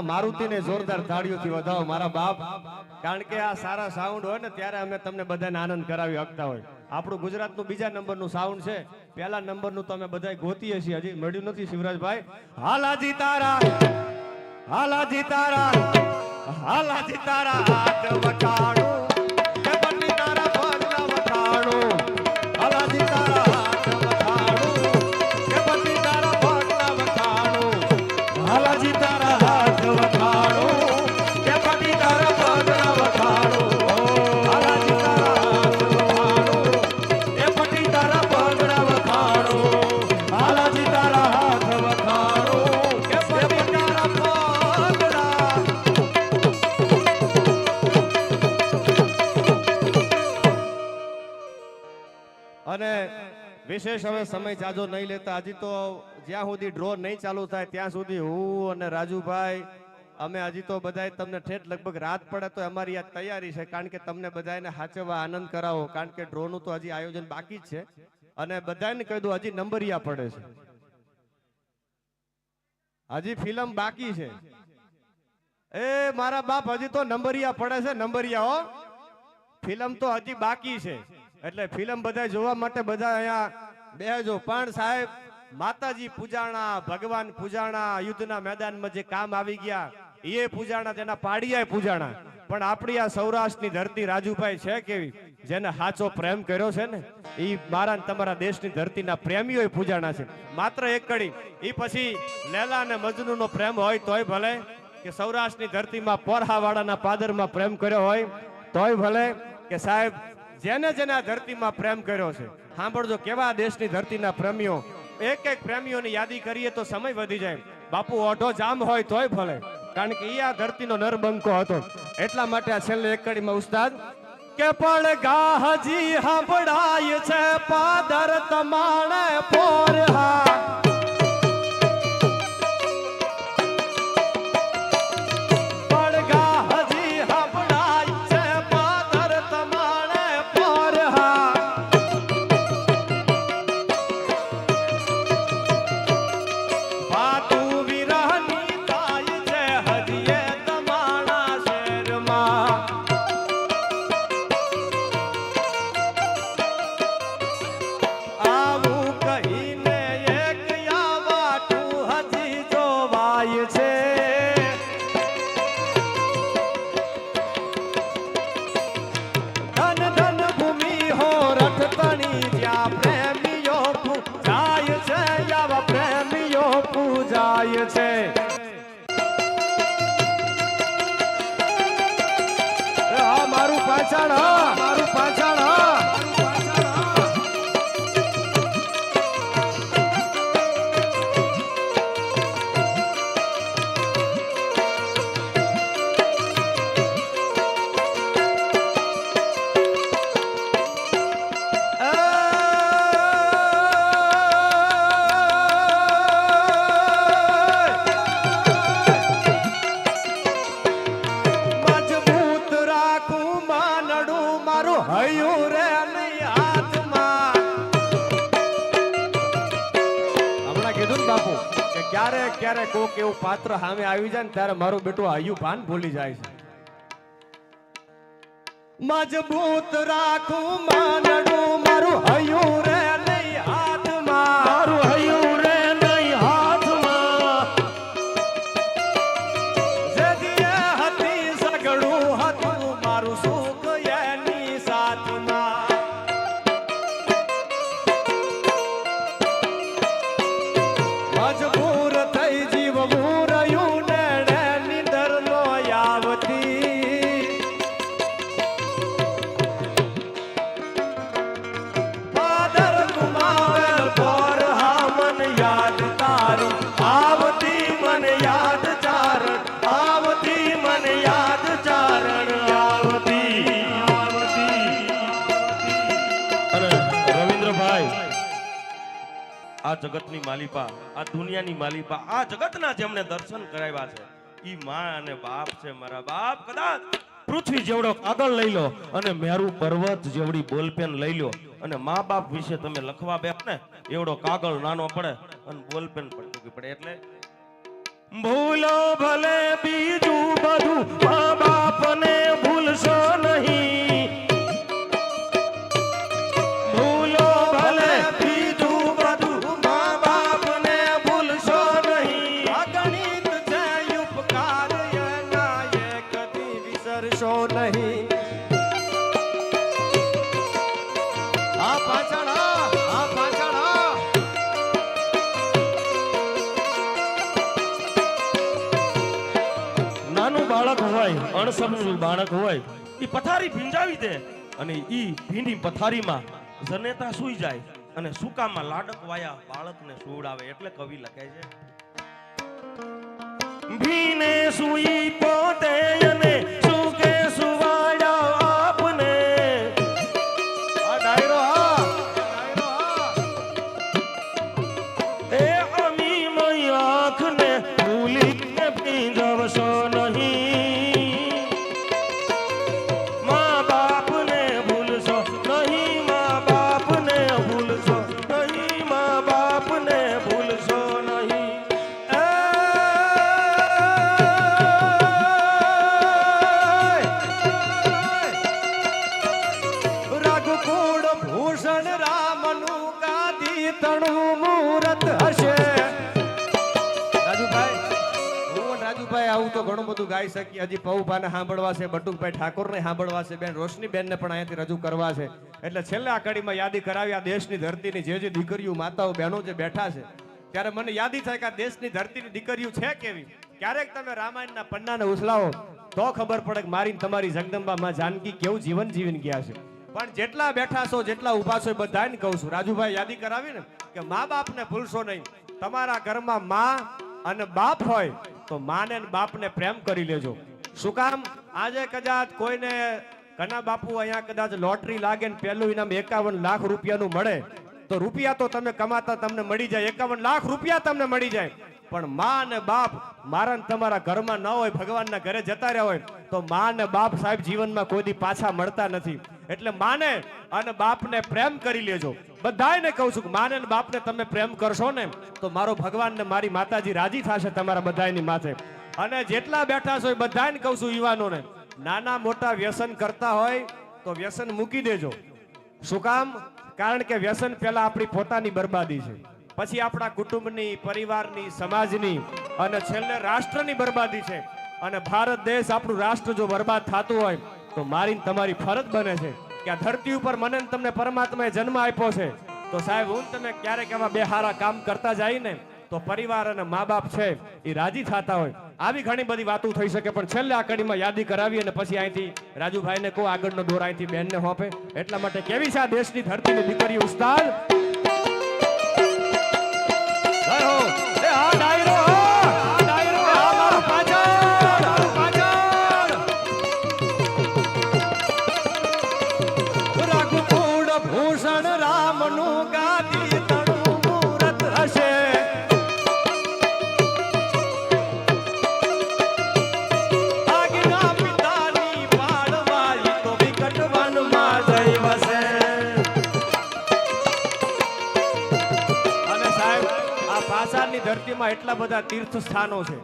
આ મારુતિને જોરદાર તાળીઓથી વધાવો, મારા બાપ. કારણ કે આ સારા સાઉન્ડ હોય ને, ત્યારે અમે તમને બધાને આનંદ કરાવી શકતા હોય. આપણું ગુજરાતનું બીજા નંબરનું સાઉન્ડ છે. પહેલા નંબરનું તો અમે બધા ગોતીએ છીએ, હજી મળ્યું નથી શિવરાજભાઈ. હાલાજી તારા હાલાજી તારા હાલાજી તારા હાથ વટાણું. વિશેષ હવે સમય જાજો નહીં લેતા. હજી તો જ્યાં સુધી ડ્રો નહીં ચાલુ થાય, ત્યાં સુધી હું અને રાજુભાઈ, અમે હજી તો બધાય તમને ઠેઠ લગભગ રાત પડે તો અમારી આ તૈયારી છે, કારણ કે તમને બધાને હાચવવા આનંદ કરાવો, કારણ કે ડ્રોનું તો હજી આયોજન બાકી જ છે. અને બધાને કહી દઉં, હજી નંબરિયા પડે છે. હજી ફિલ્મ બાકી છે. એ મારા બાપ હજી તો નંબરિયા પડે છે, નંબરિયા હો. ફિલ્મ તો હજી બાકી છે. એટલે ફિલ્મ બધા જોવા માટે બધા અહીંયા બેહજો, પણ સાહેબ, માતાજી પૂજાણા, ભગવાન પૂજાણા, યુદ્ધના મેદાનમાં જે કામ આવી ગયા, એ પૂજાણા તેના પાડિયા પૂજાણા. પણ આપણી આ સૌરાષ્ટ્રની ધરતી રાજુભાઈ છે કેવી? જેને સાચો પ્રેમ કર્યો છે ને, એ મારા તમારા દેશની ધરતીના પ્રેમીઓ પૂજાણા છે. માત્ર એક કડી એ પછી લેલા અને મજનુ પ્રેમ હોય તોય ભલે, કે સૌરાષ્ટ્રની ધરતીમાં પોરહાવાડાના પાદરમાં પ્રેમ કર્યો હોય તોય ભલે, કે સાહેબ, જેને જેને આ ધરતીમાં પ્રેમ કર્યો છે સાંભળજો, કેવા દેશની ધરતીના પ્રેમીઓ. એક એક પ્રેમીઓની યાદી કરીએ તો સમય વધી જાય. બાપુ, ઓઢો જામ હોય તોય ભલે. કારણ કે એ આ ધરતીનો નરબંકો હતો. એટલા માટે આ છેલ્લે એક કડીમાં ઉસ્તાદ, કે પણ ગાહજી સાંભળાય છે પાદર તમાણે પોરહા એવું પાત્ર સામે આવી જાય ને ત્યારે મારું બેટું હયું ભાન ભૂલી જાય છે. મજબૂત રાખું, માનડું, મારું હયું રે જગતની માલિપા, આ દુનિયાની માલિપા, આ જગતના જેમણે દર્શન કરાવ્યા છે, ઈ માં અને બાપ છે મારા બાપ. કદાચ પૃથ્વી જેવડો કાગળ લઈ લો અને મેરુ પર્વત જેવડી બોલપેન લઈ લો અને મા બાપ વિશે તમે લખવા બે ને, એવડો કાગળ નાનો પડે અને બોલપેન પણ ટૂંકી પડે એટલે? ભૂલો ભલે બી ભૂલશો પથારી ભીંજાવી દે અને ઈ ભીંડી પથારીમાં જનેતા સૂઈ જાય અને સુકામાં લાડક વાયા બાળકને સુવડાવે એટલે કવિ લખે છે ભીને સુઈ પોતે અને ગાઈ શકીએ હજી પૌભાને સાંભળવા છે, બટુકભાઈ ઠાકોરને સાંભળવા છે, બેન રોશની બેનને પણ અહીંયાથી રજૂ કરવા છે. એટલે છેલ્લા કડીમાં યાદી કરાવી, આ દેશની ધરતીની જે જે દીકરીઓ, માતાઓ, બહેનો જે બેઠા છે, ત્યારે મને યાદી થાય કે આ દેશની ધરતીની દીકરીઓ છે કેવી? ક્યારેક તમે રામાયણના પન્નાને ઉછલાવો તો ખબર પડે કે મારીને તમારી જગદંબામાં જાનકી કેવું જીવન જીવીને ગયા છે. પણ જેટલા બેઠા છો, જેટલા ઊભા છો એ બધાને કહું છું, રાજુભાઈ યાદી કરાવી ને કે મા બાપને ભૂલશો નહીં. તમારા ઘરમાં મા અને બાપ હોય તો માને બાપને પ્રેમ કરી લેજો. શું કામ? આજે કદાચ કોઈને ઘણા બાપુ અહીંયા કદાચ લોટરી લાગે ને પહેલું ઇનામ એકાવન લાખ રૂપિયાનું મળે, તો રૂપિયા તો તમે કમાતા તમને મળી જાય, એકાવન લાખ રૂપિયા તમને મળી જાય. પણ મા અને બાપ મારા તમારા ઘરમાં ન હોય, ભગવાનના ઘરે જતા રહ્યા હોય, તો મા અને બાપ સાહેબ જીવનમાં કોઈ પાછા મળતા નથી. એટલે માને અને બાપને પ્રેમ કરી લેજો. બધાયને કહું છું માને બાપને તમે પ્રેમ કરશો ને, તો મારો ભગવાન ને મારી માતાજી રાજી થશે તમારા બધાયની માથે. અને જેટલા બેઠા છો એ બધાને કહું છું યુવાનોને, નાના મોટા વ્યસન કરતા હોય તો વ્યસન મૂકી દેજો. શું કામ? કારણ કે વ્યસન પહેલા આપણી પોતાની બરબાદી છે. પછી આપણા કુટુંબની, પરિવારની, સમાજની અને છેલ્લે રાષ્ટ્રની બરબાદી છે. અને ભારત દેશ આપણું રાષ્ટ્ર જો બરબાદ થતું હોય, તો મારીને તમારી ફરજ બને છે. કે ધરતી ઉપર મને તમને પરમાત્માએ જન્મ આપ્યો છે, તો સાહેબ, હું તમે ક્યારેક એવા બે હારા કામ કરતા જાય ને, તો પરિવાર અને મા બાપ છે, એ રાજી થતા હોય. આવી ઘણી બધી વાતો થઈ શકે, પણ છેલ્લે આ કડીમાં યાદી કરાવી અને પછી અહીંથી રાજુભાઈને કહો, આગળનો દોર અહીંથી બેનને હોપે એટલા માટે કેવી છે આ દેશની ધરતીની દીકરી ઉસ્તાદ? આ ધરતીમાં એટલા બધા તીર્થ સ્થાનો છે.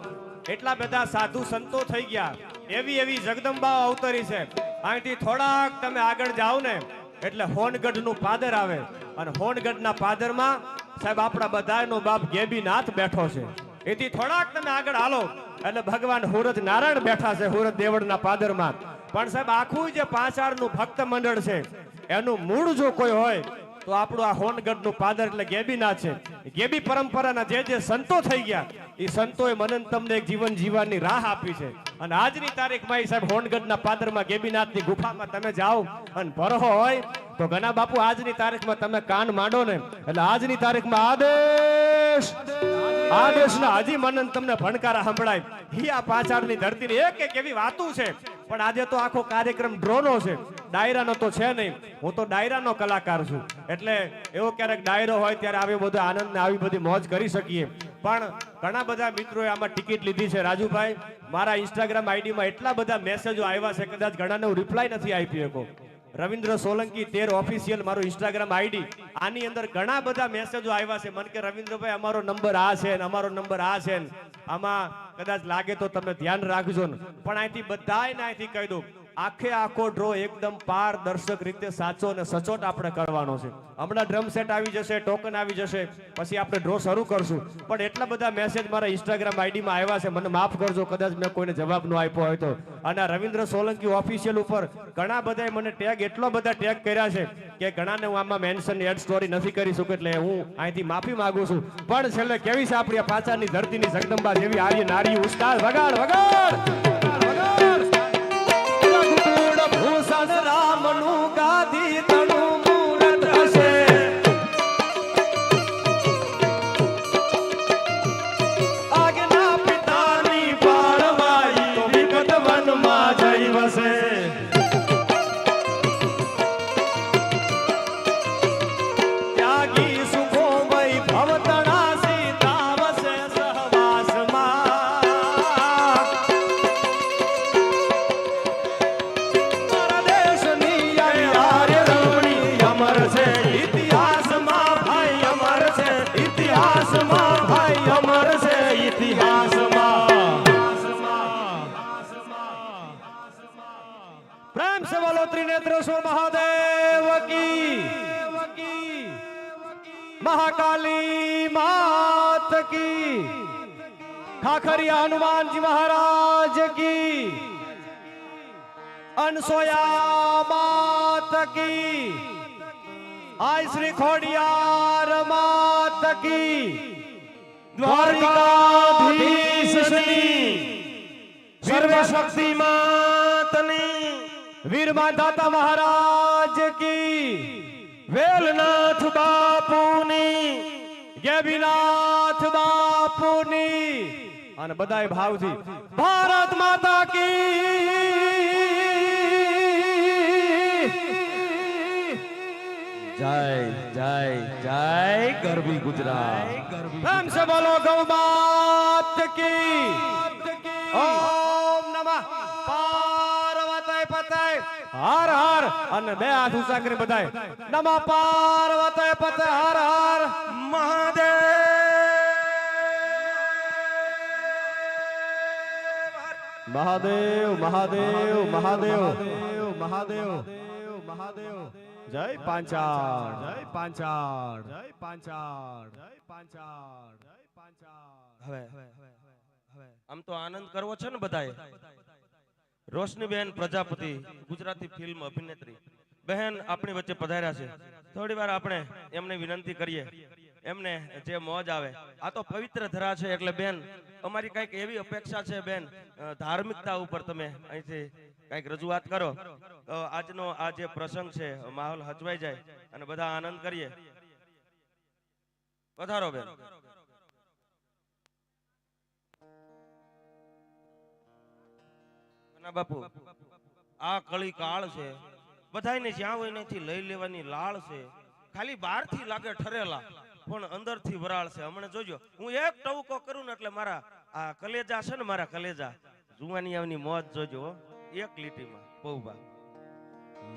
એટલા બધા સાધુ સંતો થઈ ગયા. એવી એવી જગદંબાઓ અવતરી છે. અહીંથી થોડાક તમે આગળ જાઓ ને, એટલે હોનગઢનું પાદર આવે. અને હોનગઢના પાદરમાં સાહેબ આપણા બધાનો બાપ ગેબીનાથ બેઠો છે. એથી થોડાક તમે આગળ હાલો. એટલે ભગવાન હુરત નારાયણ બેઠા છે, હુરત દેવળના પાદરમાં. પણ સાહેબ આખું જે પાંચાળનું ભક્ત મંડળ છે, એનું મૂળ જો કોઈ હોય તો આપણું આ હોનગઢનું પાદર એટલે ગેબીનાથ છે. ગેબી પરંપરાના જે જે સંતો થઈ ગયા, એ સંતોએ મને તમને એક જીવન જીવવાની રાહ આપી છે. અને આજની તારીખમાં એ સાહેબ હોનગઢના પાદરમાં ગેબીનાથની ગુફામાં તમે જાઓ અને ભરહો હોય, તો ઘણા બાપુ, આજની તારીખમાં તમે કાન માંડો ને, એટલે આજની તારીખમાં આદેશ! આદેશના હજી મને ને તમને ભણકારા સંભળાય. હી આ પાછળની ધરતીની એક એક એવી વાતું છે. પણ આજે તો આખો કાર્યક્રમ ડ્રોનો છે. ડાયરાનો તો છે નહીં. હું તો ડાયરાનો કલાકાર છું. એટલે એવો ક્યારેક ડાયરો હોય ત્યારે આવી બધો આનંદ ને આવી બધી મોજ કરી શકીએ. પણ ઘણા બધા મિત્રોએ આમાં ટિકિટ લીધી છે. રાજુભાઈ, મારા ઇન્સ્ટાગ્રામ આઈડીમાં એટલા બધા મેસેજો આવ્યા છે કદાચ ઘણાને હું રિપ્લાય નથી આપી શકો. રવિન્દ્ર સોલંકી તેર ઓફિશિયલ મારું ઇન્સ્ટાગ્રામ આઈડી આની અંદર ઘણા બધા મેસેજો આવ્યા છે. મને કે રવિન્દ્રભાઈ, અમારો નંબર આ છે અમારો નંબર આ છે આમાં કદાચ લાગે તો તમે ધ્યાન રાખજો ને. પણ અહીંથી બધાને અહીંથી કહી દઉં આખે આખો ડ્રો એકદમ પારદર્શક રીતે સાચો અને સચોટ આપણે કરવાનો છે. હમણાં ડ્રમ સેટ આવી જશે ટોકન આવી જશે, પછી આપણે ડ્રો શરૂ કરશું. પણ એટલા બધા મેસેજ મારા ઇન્સ્ટાગ્રામ આઈડીમાં આવ્યા છે. મને માફ કરજો, કદાચ મેં કોઈને જવાબ ન આપ્યો હોય તો. અને રવિન્દ્ર સોલંકી ઓફિશિયલ ઉપર ઘણા બધાએ મને ટેગ એટલો બધા ટેગ કર્યા છે કે ઘણાને હું આમાં મેન્શન એડ સ્ટોરી નથી કરી શકું એટલે હું અહીંથી માફી માગું છું. પણ છેલ્લે કેવી છે આપણી પાછળની ધરતીની જગદંબા જેવી આર્ય નારી, ઉસ્તાદ, વગાડ વગાડ! त्रिनेत्रेश्वर महादेव की। महाकाली मात की। खाखरिया हनुमान जी महाराज की। अनसोया मात की। आय श्री खोडियार मात की। द्वारका सर्वशक्तिमान વીરમાં દાતા મહારાજ કી વેલનાથ બાપુની, ગેબીનાથ બાપુની અને બધાય ભાવજી ભારત માતા કી. જય જય જય ગરબી ગુજરાત. પ્રેમ સે બોલો ગૌ માત કી. ઓ હર હર. અને બે હાથ ઊંચા કરી બધાય, નમઃ પાર્વતી પતય હર હર. મહાદેવ મહાદેવ મહાદેવ મહાદેવ મહાદેવ મહાદેવ. જય પાંચાળ જય પાંચાળ જય પાંચાળ જય પાંચાળ જય પાંચાળ. હવે. આમ તો આનંદ કરવો છે ને બધાએ? રોશનીબેન પ્રજાપતિ, ગુજરાતી ફિલ્મ અભિનેત્રી. બહેન આપણી વચ્ચે પધાર્યા છે. થોડી વાર આપણે એમને વિનંતી કરીએ. એમને જે મોજ આવે. આ તો પવિત્ર ધરા છે એટલે બેન, અમારી કંઈક એવી અપેક્ષા છે બેન ધાર્મિકતા ઉપર તમે અહીંથી કંઈક રજૂઆત કરો. આજનો આ જે પ્રસંગ છે, માહોલ હચવાઈ જાય અને બધા આનંદ કરીએ. પધારો બેન. બાપુ, આ કળી કાળ છે. બધાયને જ્યાં હોય નથી લઈ લેવાની લાળ છે. ખાલી બહારથી લાગે ઠરેલા, પણ અંદરથી વરાળ છે. હમણાં જોજો, હું એક ટવકો કરું ને એટલે મારા આ કલેજા છે ને મારા કલેજા. જુવાની આવની મોજ જોજો એક લીટીમાં. પૌભા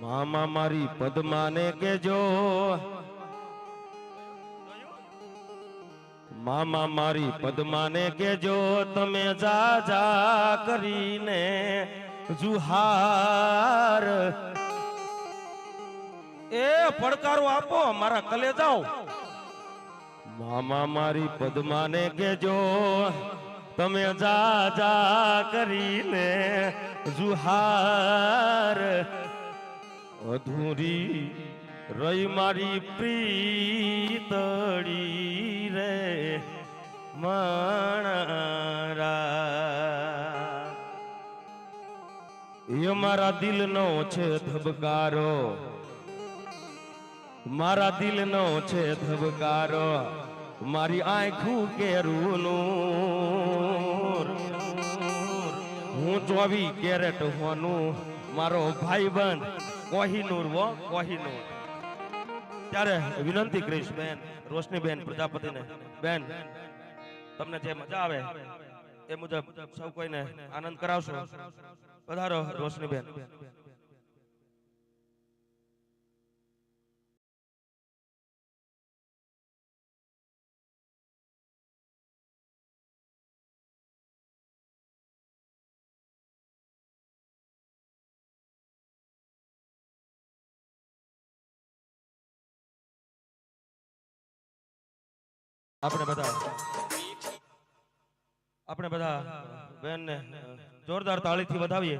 મામા મારી પદ્માને કેજો. મામા મારી પદ્માને કેજો તમે જા જા કરીને જુહાર. એ પડકારો આપો, મારા કલે જાઓ મામા મારી પદ્માને કેજો તમે જા જા કરીને જુહાર. અધૂરી રહી મારી પ્રીતડી રે મણરા. એ મારા દિલનો છે ધબકારો. મારા દિલનો છે ધબકારો. મારી આંખું કેરું હું ચોવી કેરેટ હોનું. મારો ભાઈ ભાઈબંધ કોહિનૂર વો, કોહિનૂર. ત્યારે વિનંતી કરીશ બેન, રોશની બેન, પ્રજાપતિને. બેન, તમને જે મજા આવે એ મુજબ સૌ કોઈને આનંદ કરાવશો. વધારો રોશની બેન. આપણે બધા. આપણે બધા બેન ને જોરદાર તાળીથી વધાવીએ.